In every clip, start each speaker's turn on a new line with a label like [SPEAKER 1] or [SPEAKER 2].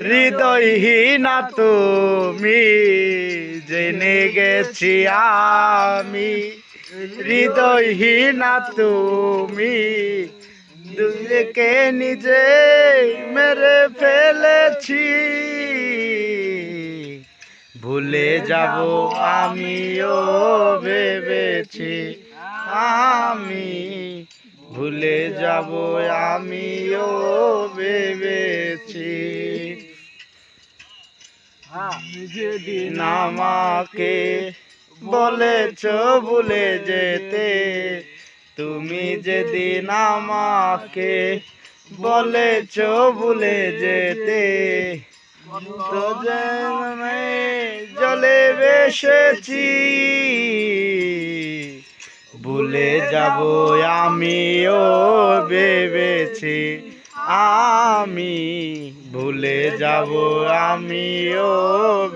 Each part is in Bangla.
[SPEAKER 1] হৃদয়হীনা তুমি জেনে গেছি আমি। হৃদয়হীনা তুমি দুজকে নিজে মেরে ফেলেছি। ভুলে যাব আমিও ভেবেছি, আমি ভুলে যাব আমিও ভেবেছি।
[SPEAKER 2] যেদিন
[SPEAKER 1] আমাকে বলেছ ভুলে যেতে। তুমি যেদিন আমাকে বলেছ ভুলে যেতে। তো জলে বেসেছি ভুলে যাব, আমিও ভেবেছি, আমি ভুলে যাব, আমিও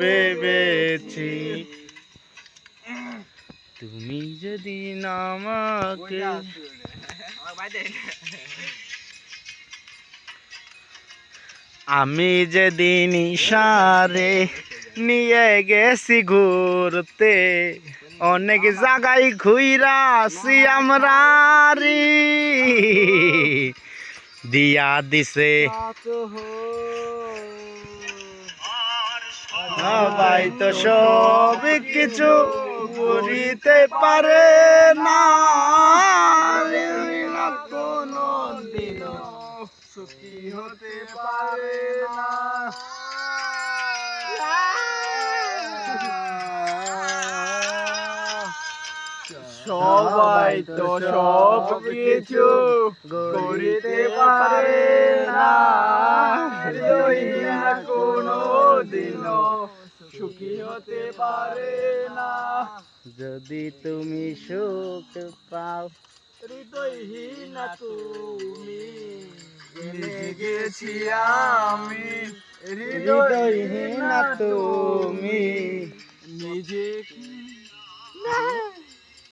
[SPEAKER 1] ভেবেছি। তুমি যেদিন আমাকে আমি যেদিন ইশারে নিয়ে গেছি ঘুরতে অনেক জায়গায় ঘুইরাছি আমরা রে। দিয়া দিছে। সবাই তো সব কিছু করিতে পারে না। কোনো দিনও
[SPEAKER 2] সুখী হতে পারে না। সবাই তো সব কিছু করিতে পারে না। কোনো দিনও সুখী হতে পারে না।
[SPEAKER 1] যদি তুমি সুখ পাও
[SPEAKER 2] হৃদয়হীন তুমি গেছি আমি।
[SPEAKER 1] হৃদয়হীন তুমি
[SPEAKER 2] নিজে